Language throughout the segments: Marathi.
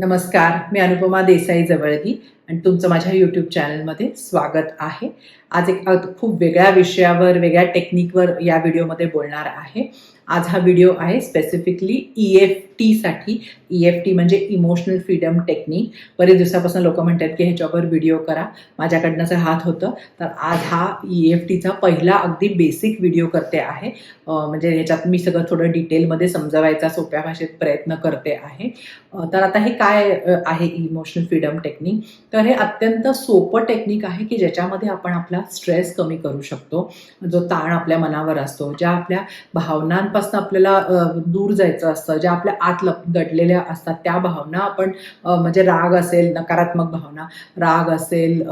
नमस्कार मी अनुपमा देसाई जवळगी आणि तुमचं माझ्या यूट्यूब चॅनलमध्ये स्वागत आहे. आज एक खूप वेगळ्या विषयावर वेगळ्या टेक्निकवर या व्हिडिओमध्ये बोलणार आहे. आज हा व्हिडिओ आहे स्पेसिफिकली ई एफ टीसाठी ई एफ टी म्हणजे इमोशनल फ्रीडम टेक्निक बरेच दिवसापासून लोक म्हणतात की ह्याच्यावर व्हिडिओ करा. माझ्याकडनंच हात होतं तर आज हा ई एफ टीचा पहिला अगदी बेसिक व्हिडिओ करते आहे. म्हणजे ह्याच्यात मी सगळं थोडं डिटेलमध्ये समजवायचा सोप्या भाषेत प्रयत्न करते आहे. तर आता हे काय आहे इमोशनल फ्रीडम टेक्निक तर हे अत्यंत सोपं टेक्निक आहे की ज्याच्यामध्ये आपण आपला स्ट्रेस कमी करू शकतो. जो ताण आपल्या मनावर असतो ज्या आपल्या भावनांपासून आपल्याला दूर जायचं असतं. ज्या आपल्या आत लप दडलेल्या असतात त्या भावना आपण म्हणजे राग असेल नकारात्मक भावना राग असेल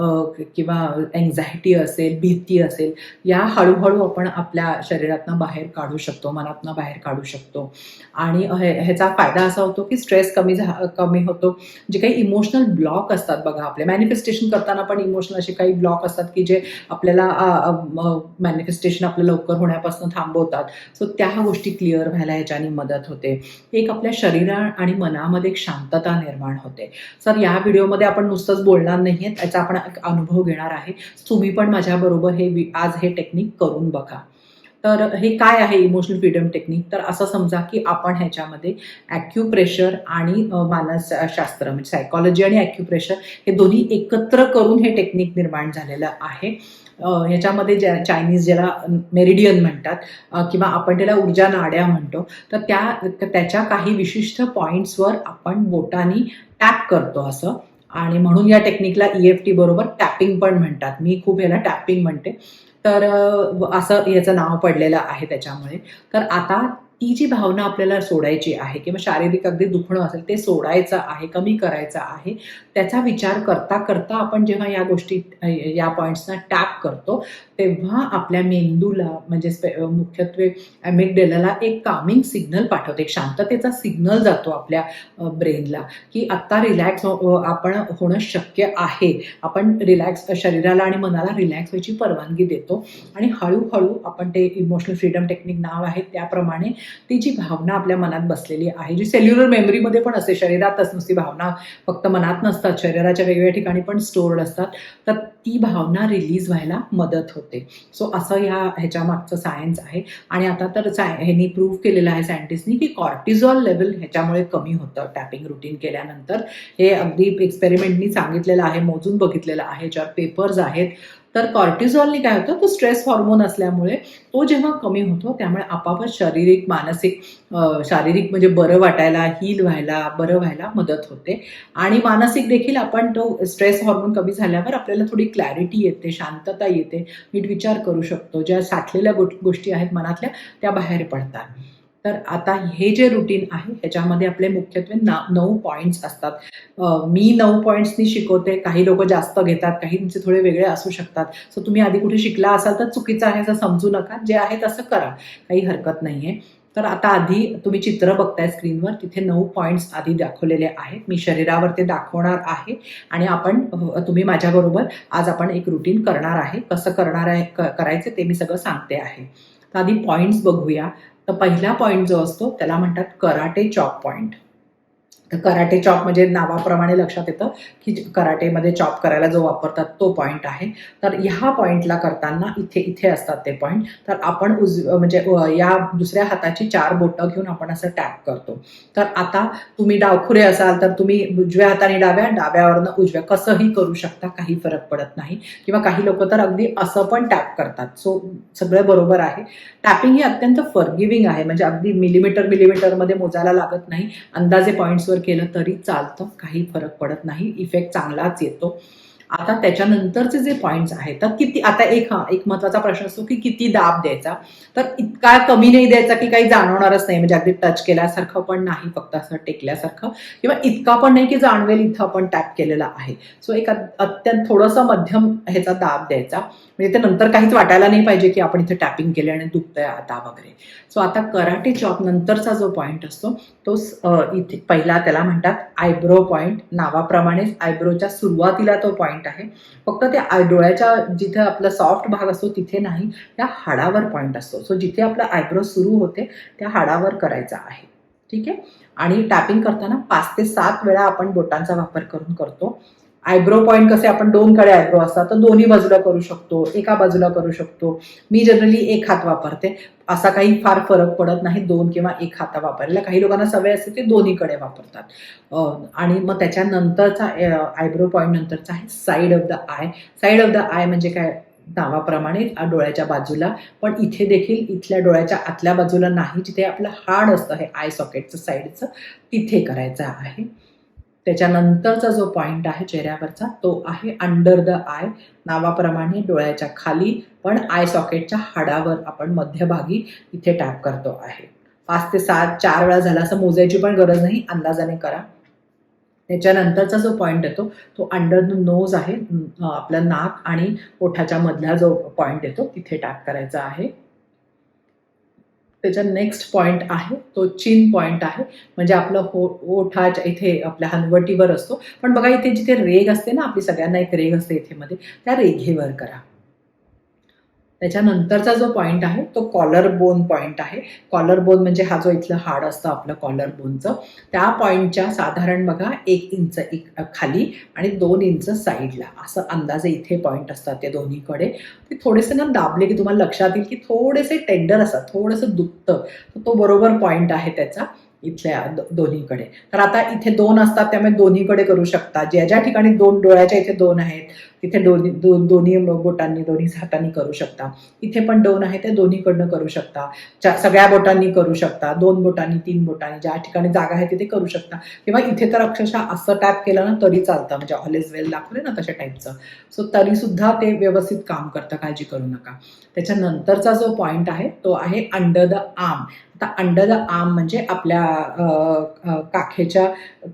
किंवा एन्झायटी असेल भीती असेल या हळूहळू आपण आपल्या शरीरातनं बाहेर काढू शकतो मनातनं बाहेर काढू शकतो. आणि ह्याचा फायदा असा होतो की स्ट्रेस कमी झा कमी होतो. जे काही इमोशनल ब्लॉक असतात बघा आपले मॅनिफेस्टेशन करताना पण इमोशनल असे काही ब्लॉक असतात की जे आपल्याला मॅनिफेस्टेशन आपलं लवकर होण्यापासून थांबवतात. सो त्या गोष्टी क्लिअर व्हायला ह्याच्याने मदत होते. एक आपल्या शरीरा आणि मनामध्ये एक शांतता निर्माण होते. सर या व्हिडिओमध्ये आपण नुसतंच बोलणार नाही आहेत याचा आपण एक अनुभव घेणार आहे. तुम्ही पण माझ्याबरोबर हे आज हे टेक्निक करून बघा. तर हे काय आहे इमोशनल फ्रीडम टेक्निक तर असं समजा की आपण ह्याच्यामध्ये ॲक्युप्रेशर आणि मानसशास्त्र म्हणजे सायकॉलॉजी आणि ॲक्युप्रेशर हे दोन्ही एकत्र करून हे टेक्निक निर्माण झालेलं आहे. ह्याच्यामध्ये ज्या चायनीज ज्याला मेरिडियन म्हणतात किंवा आपण त्याला ऊर्जा नाड्या म्हणतो तर त्या त्याच्या काही विशिष्ट पॉईंट्सवर आपण बोटानी टॅप करतो असं. आणि म्हणून या टेक्निकला ई एफ टी बरोबर टॅपिंग पण म्हणतात. मी खूप याला टॅपिंग म्हणते. तर असं याचं नाव पडलेलं आहे त्याच्यामुळे. तर आता ती जी भावना आपल्याला सोडायची आहे किंवा शारीरिक अगदी दुखणं असेल ते सोडायचं आहे कमी करायचं आहे त्याचा विचार करता करता आपण जेव्हा या गोष्टी या पॉईंट्सना टॅप करतो तेव्हा आपल्या मेंदूला म्हणजे स्पे- अ, मुख्यत्वे ॲमिगडेलाला एक कामिंग सिग्नल पाठवते एक शांततेचा सिग्नल जातो आपल्या ब्रेनला की आत्ता रिलॅक्स हो, हो, आपण होणं शक्य आहे. आपण रिलॅक्स शरीराला आणि मनाला रिलॅक्स व्हायची परवानगी देतो. आणि हळूहळू आपण ते इमोशनल फ्रीडम टेक्निक नाव आहे त्याप्रमाणे ती जी भावना आपल्या मनात बसलेली आहे जी सेल्युलर मेमरीमध्ये पण असते शरीरातच नुसती भावना फक्त मनात नसतात शरीराच्या वेगवेगळ्या ठिकाणी पण स्टोर्ड असतात तर ती भावना रिलीज व्हायला मदत होते. सो असं ह्या ह्याच्या मागचं सायन्स आहे. आणि आता तर साय ह्यांनी प्रूव्ह केलेलं आहे सायंटिस्टनी की कॉर्टिझॉल लेवल ह्याच्यामुळे कमी होतं टॅपिंग रुटीन केल्यानंतर. हे अगदी एक्सपेरिमेंटनी सांगितलेलं आहे मोजून बघितलेलं आहे ज्या पेपर्स आहेत तर कॉर्टिझॉलनी काय होतं? तो स्ट्रेस हॉर्मोन असल्यामुळे तो जेव्हा कमी होतो त्यामुळे आपापच शारीरिक मानसिक शारीरिक म्हणजे बरं वाटायला हील व्हायला बरं व्हायला मदत होते. आणि मानसिक देखील आपण तो स्ट्रेस हॉर्मोन कमी झाल्यावर आपल्याला थोडी क्लॅरिटी येते शांतता येते. नीट विचार करू शकतो. ज्या साठलेल्या गो गोष्टी आहेत मनातल्या त्या बाहेर पडतात. तर आता हे जे रुटीन आहे ह्याच्यामध्ये आपले मुख्यत्वे ना नऊ पॉईंट्स असतात. मी नऊ पॉईंट्सनी शिकवते काही लोक जास्त घेतात काही तुमचे थोडे वेगळे असू शकतात. सो तुम्ही आधी कुठे शिकला असाल तर चुकीचं आहे असं समजू नका. जे आहे तसं करा. काही हरकत नाही आहे तर आता आधी तुम्ही चित्र बघताय स्क्रीनवर तिथे नऊ पॉईंट्स आधी दाखवलेले आहेत. मी शरीरावर ते दाखवणार आहे. आणि आपण तुम्ही माझ्याबरोबर आज आपण एक रुटीन करणार आहे. कसं करणार आहे करायचं ते मी सगळं सांगते आहे. तर आधी पॉईंट्स बघूया. तर पहिला पॉईंट जो असतो त्याला म्हणतात कराटे चॉप पॉईंट तर कराटे चॉप म्हणजे नावाप्रमाणे लक्षात येतं की कराटेमध्ये चॉप करायला जो वापरतात तो पॉईंट आहे. तर ह्या पॉईंटला करताना इथे इथे असतात ते पॉईंट तर आपण उज म्हणजे या दुसऱ्या हाताची चार बोटं घेऊन आपण असं टॅप करतो. तर आता तुम्ही डावखुरे असाल तर तुम्ही उजव्या हाताने डाव्या डाव्यावरनं उजव्या. कसंही करू शकता काही फरक पडत नाही. किंवा काही लोक तर अगदी असं पण टॅप करतात. सो सगळं बरोबर आहे. टॅपिंग ही अत्यंत फरगिविंग आहे. म्हणजे अगदी मिलीमीटर मिलीमीटरमध्ये मोजायला लागत नाही. अंदाजे पॉईंट्सवर केलं तरी चालतं काही फरक पडत नाही इफेक्ट चांगलाच येतो. आता त्याच्यानंतरचे जे पॉईंट्स आहेत तर किती आता एक हा एक महत्त्वाचा प्रश्न असतो की किती दाब द्यायचा? तर इतका कमी नाही द्यायचा की काही जाणवणारच नाही म्हणजे अगदी टच केल्यासारखं पण नाही फक्त असं टेकल्यासारखं. किंवा इतका पण नाही की जाणवेल इथं आपण टॅप केलेला आहे. सो एक अत्यंत थोडंसं मध्यम ह्याचा दाब द्यायचा. म्हणजे ते नंतर काहीच वाटायला नाही पाहिजे की आपण इथे टॅपिंग केले आणि दुखतंय आता वगैरे. सो आता कराटे चॉप नंतरचा जो पॉईंट असतो तो इथे पहिला त्याला म्हणतात आयब्रो पॉईंट नावाप्रमाणेच आयब्रोच्या सुरुवातीला तो पॉईंट आहे. फक्त त्या आय- डोळ्याच्या जिथे आपला सॉफ्ट भाग असतो तिथे नाही. त्या हाडावर पॉईंट असतो. सो जिथे आपला आयब्रो सुरू होते त्या हाडावर करायचा आहे. ठीक आहे? आणि टॅपिंग करताना पाच ते सात वेळा आपण बोटांचा वापर करून करतो. आयब्रो पॉईंट कसे आपण दोन कडे आयब्रो असतात तर दोन्ही बाजूला करू शकतो एका बाजूला करू शकतो. मी जनरली एक हात वापरते. असा काही फार फरक पडत नाही दोन किंवा एक हाता वापरायला काही लोकांना सवय असते ते दोन्हीकडे वापरतात. आणि मग त्याच्यानंतरचा आयब्रो पॉईंट नंतरचा आहे side of the eye side of the eye म्हणजे काय? नावाप्रमाणे डोळ्याच्या बाजूला. पण इथे देखील इथल्या डोळ्याच्या आतल्या बाजूला नाही जिथे आपलं हाड असतं हे आय सॉकेटचं साईडचं तिथे करायचं आहे. त्याच्यानंतरचा जो पॉईंट आहे चेहऱ्यावरचा तो आहे अंडर द आय नावाप्रमाणे डोळ्याच्या खाली पण आय सॉकेटच्या हाडावर आपण मध्यभागी इथे टॅप करतो आहे. पाच ते सात चार वेळा झाला असं मोजायची पण गरज नाही अंदाजाने करा. त्याच्यानंतरचा जो पॉईंट येतो तो अंडर द नोज आहे आपलं नाक आणि ओठाच्या मधला जो पॉईंट येतो तिथे टॅप करायचा आहे. त्याच्या नेक्स्ट पॉईंट आहे तो चीन पॉईंट आहे. म्हणजे आपलं हो ओठाच्या इथे आपल्या हनवटीवर असतो. पण बघा इथे जिथे रेग असते ना आपली सगळ्यांना एक रेग असते इथे मध्ये. त्या रेघेवर करा. त्याच्यानंतरचा जो पॉईंट आहे तो कॉलर बोन पॉईंट आहे. कॉलर बोन म्हणजे हा जो इथलं हाड असतं आपलं कॉलर बोनचं त्या पॉईंटच्या साधारण बघा एक इंच एक खाली आणि दोन इंच साईडला असं अंदाजे इथे पॉईंट असतात ते दोन्हीकडे. ते थोडेसे ना दाबले की तुम्हाला लक्षात येईल की थोडेसे टेंडर असतात थोडंसं दुखतं. तर तो बरोबर पॉईंट आहे त्याचा इथल्या दो- दोन्हीकडे. तर आता इथे दोन असतात त्यामुळे दोन्हीकडे करू शकता. ज्या ज्या ठिकाणी दोन डोळ्याच्या इथे दोन आहेत तिथे दोन्ही दोन दोन्ही बोटांनी दोन्ही हातांनी करू शकता. इथे पण दोन आहे ते दोन्हीकडनं करू शकता. चा- सगळ्या बोटांनी करू शकता. दोन बोटांनी तीन बोटांनी ज्या ठिकाणी जागा आहे तिथे करू शकता. किंवा इथे तर अक्षरशः असं टॅप केलं ना तरी चालतं. म्हणजे ऑल इज वेल दाखवले ना तशा टाईपचं सो तरीसुद्धा ते व्यवस्थित काम करतं. काळजी करू नका. त्याच्यानंतरचा जो पॉईंट आहे तो आहे अंडर द आर्म आता अंडर द आर्म म्हणजे आपल्या काखेच्या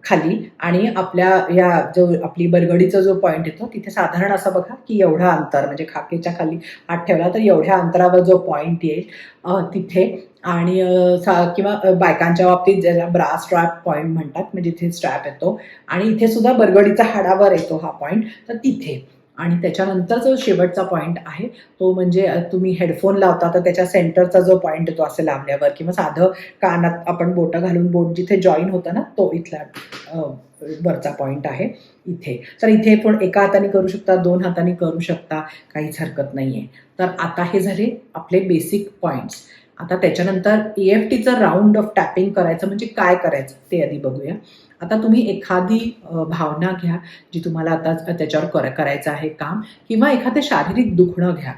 खाली आणि आपल्या या जो आपली बरगडीचा जो पॉईंट येतो तिथे साधारण असं बघा की एवढा अंतर म्हणजे खाकेच्या खाली हात ठेवला तर एवढ्या अंतरावर जो पॉईंट येईल तिथे आणि सा- किंवा बायकांच्या बाबतीत ज्याला ब्रा स्ट्रॅप पॉईंट म्हणतात म्हणजे इथे स्ट्रॅप येतो आणि इथे सुद्धा बरगडीचा हाडावर येतो हा पॉईंट तर तिथे. आणि त्याच्यानंतर जो शेवटचा पॉईंट आहे तो म्हणजे तुम्ही हेडफोन लावता तर त्याच्या सेंटरचा जो पॉईंट येतो असं लावल्यावर किंवा साधं कानात आपण बोटं घालून बोट जिथे जॉईन होतं ना तो इथला वरचा पॉईंट आहे इथे. तर इथे पण एका हाताने करू शकता दोन हाताने करू शकता काहीच हरकत नाही आहे तर आता हे झाले आपले बेसिक पॉईंट्स आता त्याच्यानंतर ई एफ टीचं राऊंड ऑफ टॅपिंग करायचं म्हणजे काय करायचं ते आधी बघूया. आता तुम्ही एखादी भावना घ्या जी तुम्हाला आता त्याच्यावर कर करायचं आहे काम किंवा एखादं शारीरिक दुखणं घ्या.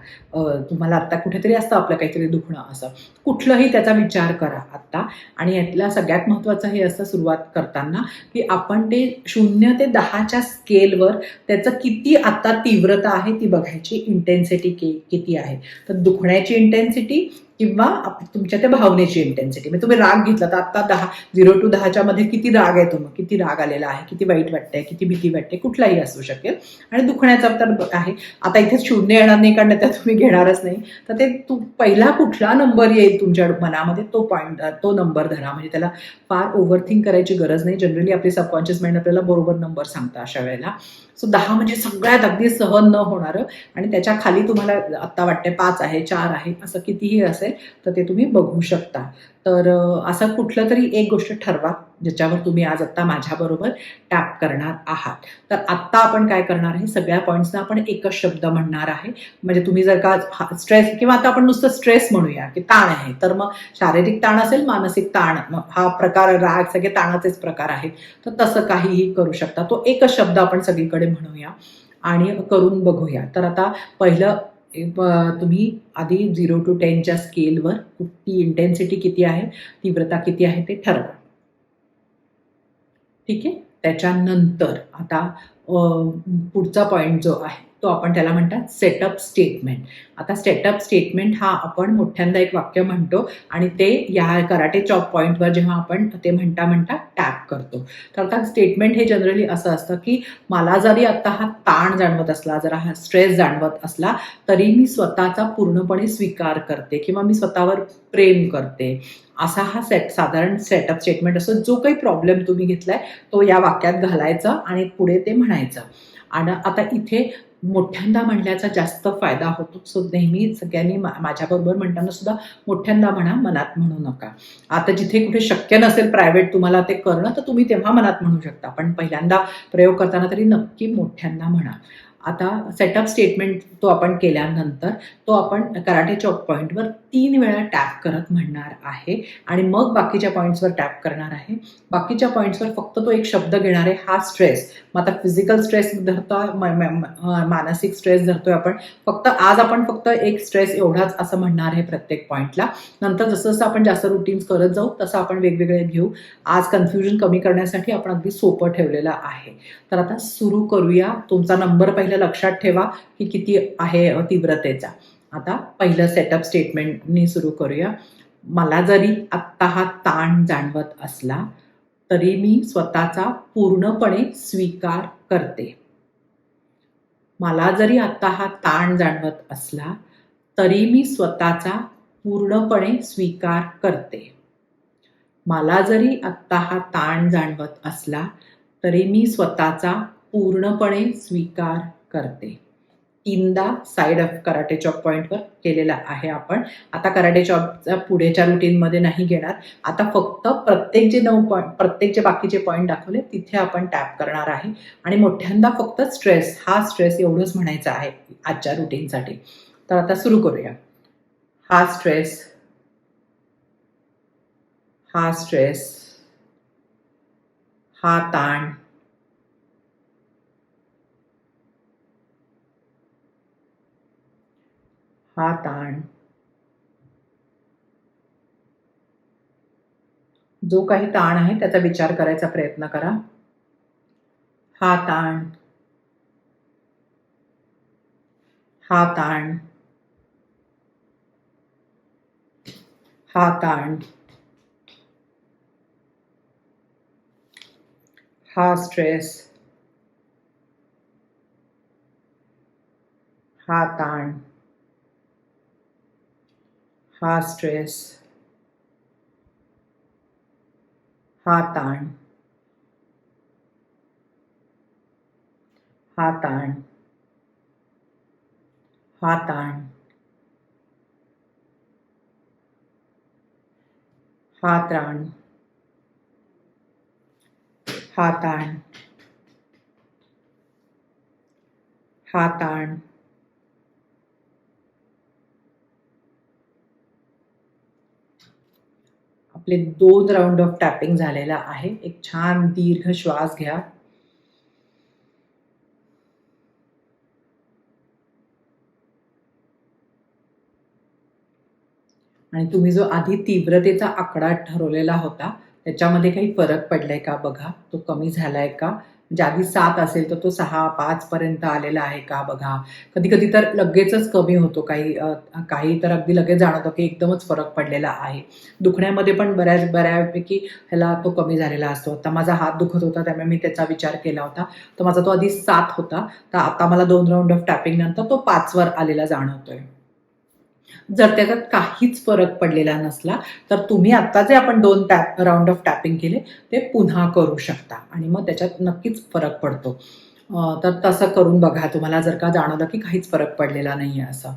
तुम्हाला आत्ता कुठेतरी असतं आपलं काहीतरी दुखणं असं. कुठलंही त्याचा विचार करा आत्ता आणि यातला सगळ्यात महत्त्वाचं हे असतं सुरुवात करताना की आपण ते शून्य ते दहाच्या स्केलवर त्याचं किती आत्ता तीव्रता आहे ती बघायची. इंटेन्सिटी के किती आहे. तर दुखण्याची इंटेन्सिटी किंवा तुमच्या त्या भावनेची इंटेन्सिटी म्हणजे तुम्ही राग घेतला तर आत्ता दहा झिरो टू दहाच्या मध्ये किती राग आहे तुम्ही? किती राग आलेला आहे? किती वाईट वाटतंय? किती भीती वाटते? कुठलाही असू शकेल. आणि दुखण्याचा तर आहे. आता इथे शून्य येणार नाही कारण त्या तुम्ही घेणारच नाही. तर ते तू पहिला कुठला नंबर येईल तुमच्या मनामध्ये? तो पॉईंट तो नंबर धरा. म्हणजे त्याला फार ओव्हरथिंक करायची गरज नाही. जनरली आपली सबकॉन्शियस माइंड आपल्याला बरोबर नंबर सांगतं अशा वेळेला. सो दहा म्हणजे सगळ्यात अगदी सहन न होणारं. आणि त्याच्याखाली तुम्हाला आत्ता वाटते पाच आहे चार आहे असं कितीही असेल तर ते तुम्ही बघू शकता. तर असं कुठलं तरी एक गोष्ट ठरवा. ज्याच्यावर तुम्ही आज आत्ता माझ्याबरोबर टॅप करणार आहात. तर आत्ता आपण काय करणार आहे? सगळ्या पॉईंट्सना आपण एकच शब्द म्हणणार आहे. म्हणजे तुम्ही जर का स्ट्रेस किंवा आता आपण नुसतं स्ट्रेस म्हणूया की ताण आहे तर मग शारीरिक ताण असेल मानसिक ताण. मग हा प्रकार राग सगळे ताणाचेच प्रकार आहेत. तर तसं काहीही करू शकता. तो एकच शब्द आपण सगळीकडे म्हणूया आणि करून बघूया. तर आता पहिलं तुम्ही आधी झिरो टू टेनच्या स्केलवर ती इंटेन्सिटी किती आहे तीव्रता किती आहे ते ठरवा. ठीक आहे? त्याच्यानंतर आता पुढचा पॉईंट जो आहे तो आपण त्याला म्हणतात सेटअप स्टेटमेंट आता सेटअप स्टेटमेंट हा आपण मोठ्यांदा एक वाक्य म्हणतो आणि ते या कराटे चॉप पॉईंटवर जेव्हा आपण ते म्हणता म्हणता टॅप करतो. तर आता स्टेटमेंट हे जनरली असं असतं की मला जरी आता हा ताण जाणवत असला जरा हा स्ट्रेस जाणवत असला तरी मी स्वतःचा पूर्णपणे स्वीकार करते किंवा मी स्वतःवर प्रेम करते. असा हा सेट साधारण सेटअप स्टेटमेंट असतो जो काही प्रॉब्लेम तुम्ही घेतलाय तो या वाक्यात घालायचा आणि पुढे ते म्हणायचं. आणि आता इथे मोठ्यांदा म्हणल्याचा जास्त फायदा होतो सो नेहमी सगळ्यांनी मा माझ्याबरोबर म्हणताना सुद्धा मोठ्यांदा म्हणा मनात म्हणू नका. आता जिथे कुठे शक्य नसेल प्रायव्हेट तुम्हाला ते करणं तर तुम्ही तेव्हा मनात म्हणू शकता. पण पहिल्यांदा प्रयोग करताना तरी नक्की मोठ्यांदा म्हणा. आता सेटअप स्टेटमेंट तो आपण केल्यानंतर तो आपण कराटे चौक पॉईंटवर तीन वेळा टॅप करत म्हणणार आहे आणि मग बाकीच्या पॉईंट्सवर टॅप करणार आहे. बाकीच्या पॉईंट्सवर फक्त तो एक शब्द घेणार आहे हा स्ट्रेस मग आता फिजिकल स्ट्रेस धरतो मानसिक स्ट्रेस धरतोय आपण. फक्त आज आपण फक्त एक स्ट्रेस एवढाच असं म्हणणार आहे प्रत्येक पॉईंटला नंतर जसं जसं आपण जास्त रुटीन्स करत जाऊ तसं आपण वेगवेगळे घेऊ. आज कन्फ्युजन कमी करण्यासाठी आपण अगदी सोपं ठेवलेलं आहे. तर आता सुरू करूया. तुमचा नंबर पहिला लक्षात ठेवा की किती आहे तीव्रतेचा. आता पहिलं सेटअप स्टेटमेंटनी सुरू करूया. मला जरी आत्ता हा ताण जाणवत असला तरी मी स्वतःचा पूर्णपणे स्वीकार करते. मला जरी आत्ता हा ताण जाणवत असला तरी मी स्वतःचा पूर्णपणे स्वीकार करते. मला जरी आत्ता हा ताण जाणवत असला तरी मी स्वतःचा पूर्णपणे स्वीकार करते. तीनदा साईड ऑफ कराटे चॉप पॉईंटवर केलेला आहे आपण. आता कराटे चॉपचा पुढेच्या रुटीनमध्ये नाही घेणार. आता फक्त प्रत्येक जे नऊ पॉईंट प्रत्येक जे बाकीचे पॉईंट दाखवले तिथे आपण टॅप करणार आहे. आणि मोठ्यांदा फक्त स्ट्रेस हा स्ट्रेस एवढंच म्हणायचा आहे आजच्या रुटीनसाठी तर आता सुरू करूया. हा स्ट्रेस हा स्ट्रेस हा ताण हा ताण. जो काही ताण आहे त्याचा विचार करायचा प्रयत्न करा. हा ताण. हा ताण. हा ताण. हा स्ट्रेस. हा ताण. heart stress, heart time, heart time, heart time, heart time, heart time, heart time. आपले दोन राऊंड ऑफ टॅपिंग झालेला आहे. एक छान दीर्घ श्वास घ्या. आणि तुम्ही जो आधी तीव्रतेचा आकडा ठरवलेला होता त्याच्यामध्ये काही फरक पडलाय का बघा? तो कमी झालाय का? म्हणजे आधी सात असेल तर तो सहा पाचपर्यंत आलेला आहे का बघा? कधी कधी तर लगेचच कमी होतो. काही काही तर अगदी लगेच जाणवतं की एकदमच फरक पडलेला आहे. दुखण्यामध्ये पण बऱ्याच बऱ्यापैकी ह्याला तो कमी झालेला असतो. आता माझा हात दुखत होता त्यामुळे मी त्याचा विचार केला होता. तर माझा तो आधी सात होता. तर आता मला दोन राऊंड ऑफ टॅपिंग नंतर तो पाचवर आलेला जाणवतोय. जर त्याच्यात काहीच फरक पडलेला नसला तर तुम्ही आत्ता जे आपण दोन टॅप राऊंड ऑफ टॅपिंग केले ते पुन्हा करू शकता. आणि मग त्याच्यात नक्कीच फरक पडतो. तर तसं करून बघा तुम्हाला जर का जाणवलं की काहीच फरक पडलेला नाही आहे असं.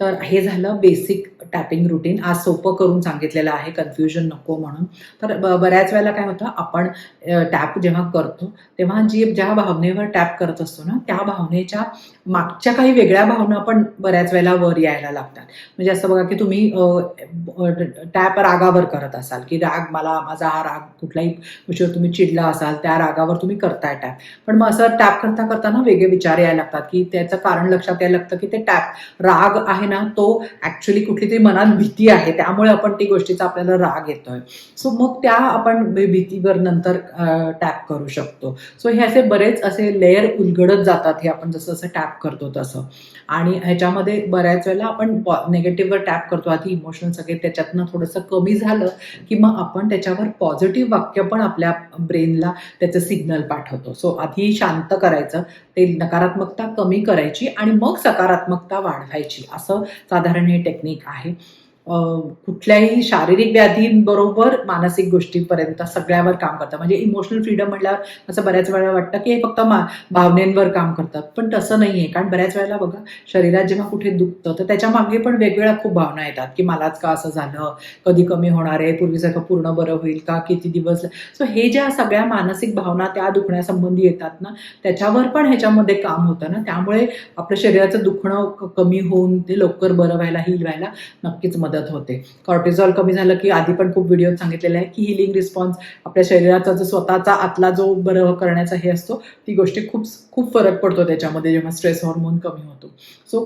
तर हे झालं बेसिक टॅपिंग रुटीन आज सोपं करून सांगितलेलं आहे कन्फ्युजन नको म्हणून. तर ब- बऱ्याच वेळेला काय होतं आपण टॅप जेव्हा करतो तेव्हा जी ज्या भावनेवर टॅप करत असतो ना त्या भावनेच्या मागच्या काही वेगळ्या भावना पण बऱ्याच वेळेला वर यायला लागतात. म्हणजे असं बघा की तुम्ही टॅप रागावर करत असाल की राग मला माझा हा राग कुठल्याही गोष्टीवर तुम्ही चिडला असाल त्या रागावर तुम्ही करताय टॅप पण मग असं टॅप करता करताना वेगळे विचार यायला लागतात की त्याचं कारण लक्षात यायला लागतं की ते टॅप राग आहे ना तो ऍक्च्युली कुठली तरी मनात भीती आहे. त्यामुळे आपण ती गोष्टीचा आपल्याला राग येतोय. सो मग त्या आपण भीतीवर नंतर टॅप करू शकतो. सो हे असे बरेच असे लेअर उलगडत जातात हे आपण जसं जसं टॅप करतो तसं. आणि ह्याच्यामध्ये बऱ्याच वेळेला आपण नेगेटिव्हवर टॅप करतो. आधी इमोशनल सगळे त्याच्यातनं थोडंसं कमी झालं की मग आपण त्याच्यावर पॉझिटिव्ह वाक्य पण आपल्या ब्रेनला त्याचं सिग्नल पाठवतो. सो आधी शांत करायचं ते नकारात्मकता कमी करायची आणि मग सकारात्मकता वाढवायची. असं साधारण हे टेक्निक आहे. कुठल्याही शारीरिक व्याधींबरोबर मानसिक गोष्टींपर्यंत सगळ्यावर काम करतं. म्हणजे इमोशनल फ्रीडम म्हटल्यावर असं बऱ्याच वेळा वाटतं की हे फक्त मा भावनेंवर काम करतात. पण तसं नाही आहे कारण बऱ्याच वेळेला बघा शरीरात जेव्हा कुठे दुखतं तर त्याच्यामागे पण वेगवेगळ्या खूप भावना येतात की मलाच का असं झालं? कधी कमी होणार आहे? पूर्वीसारखं पूर्ण बरं होईल का? किती दिवस? सो हे ज्या सगळ्या मानसिक भावना त्या दुखण्यासंबंधी येतात ना त्याच्यावर पण ह्याच्यामध्ये काम होतं ना. त्यामुळे आपल्या शरीराचं दुखणं कमी होऊन ते लवकर बरं व्हायला हील व्हायला नक्कीच मदत मदत होते. कॉर्टिझॉल कमी झालं की आधी पण खूप व्हिडिओ सांगितलेले आहे की हिलिंग रिस्पॉन्स आपल्या शरीराचा जो स्वतःचा आतला जो बरं करण्याचा हे असतो ती गोष्टी खूप खूप फरक पडतो त्याच्यामध्ये जेव्हा स्ट्रेस हॉर्मोन कमी होतो. सो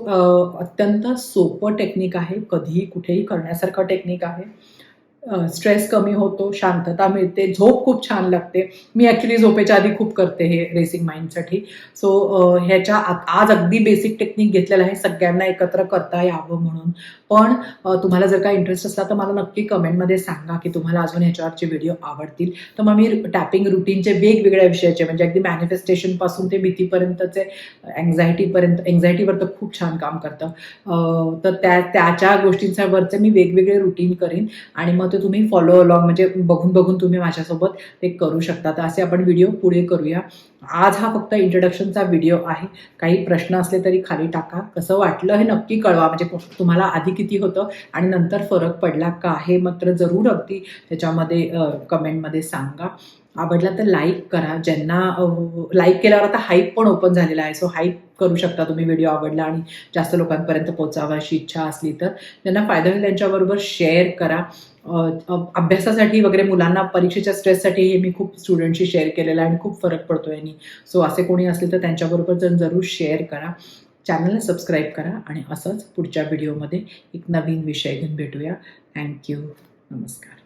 अत्यंत सोपं टेक्निक आहे कधीही कुठेही करण्यासारखं टेक्निक आहे. स्ट्रेस कमी होतो शांतता मिळते झोप खूप छान लागते. मी ॲक्च्युली झोपेच्या आधी खूप करते हे रेसिंग माइंडसाठी सो ह्याच्या आज अगदी बेसिक टेक्निक घेतलेलं आहे सगळ्यांना एकत्र करता यावं म्हणून. पण तुम्हाला जर का इंटरेस्ट असला तर मला नक्की कमेंटमध्ये सांगा की तुम्हाला अजून ह्याच्यावरचे व्हिडिओ आवडतील. तर मग मी टॅपिंग रुटीनचे वेगवेगळ्या विषयाचे म्हणजे अगदी मॅनिफेस्टेशनपासून ते भीतीपर्यंतचे अँझायटीपर्यंत एन्झायटीवर तर खूप छान काम करतं. तर त्या त्याच्या गोष्टींच्यावरचे मी वेगवेगळे रुटीन करीन. आणि मग ते तुम्ही फॉलो अलॉंग म्हणजे बघून बघून तुम्ही माझ्यासोबत ते करू शकता. तर असे आपण व्हिडिओ पुढे करूया. आज हा फक्त इंट्रोडक्शनचा व्हिडिओ आहे. काही प्रश्न असले तरी खाली टाका. कसं वाटलं हे नक्की कळवा. म्हणजे तुम्हाला आधी किती होतं आणि नंतर फरक पडला का हे मात्र जरूर अगदी त्याच्यामध्ये कमेंटमध्ये सांगा. आवडला तर लाईक करा. ज्यांना लाईक केल्यावर आता हाईप पण ओपन झालेला आहे. सो हाईप करू शकता तुम्ही व्हिडिओ आवडला आणि जास्त लोकांपर्यंत पोचावा अशी इच्छा असली तर. ज्यांना फायदा होईल त्यांच्याबरोबर शेअर करा. अभ्यासासाठी वगैरे मुलांना परीक्षेच्या स्ट्रेससाठी हे मी खूप स्टुडंटशी शेअर केलेलं आहे आणि खूप फरक पडतो यांनी. सो असे कोणी असले तर त्यांच्याबरोबर जर जरूर शेअर करा. चॅनलला सबस्क्राईब करा आणि असंच पुढच्या व्हिडिओमध्ये एक नवीन विषय घेऊन भेटूया. थँक्यू नमस्कार.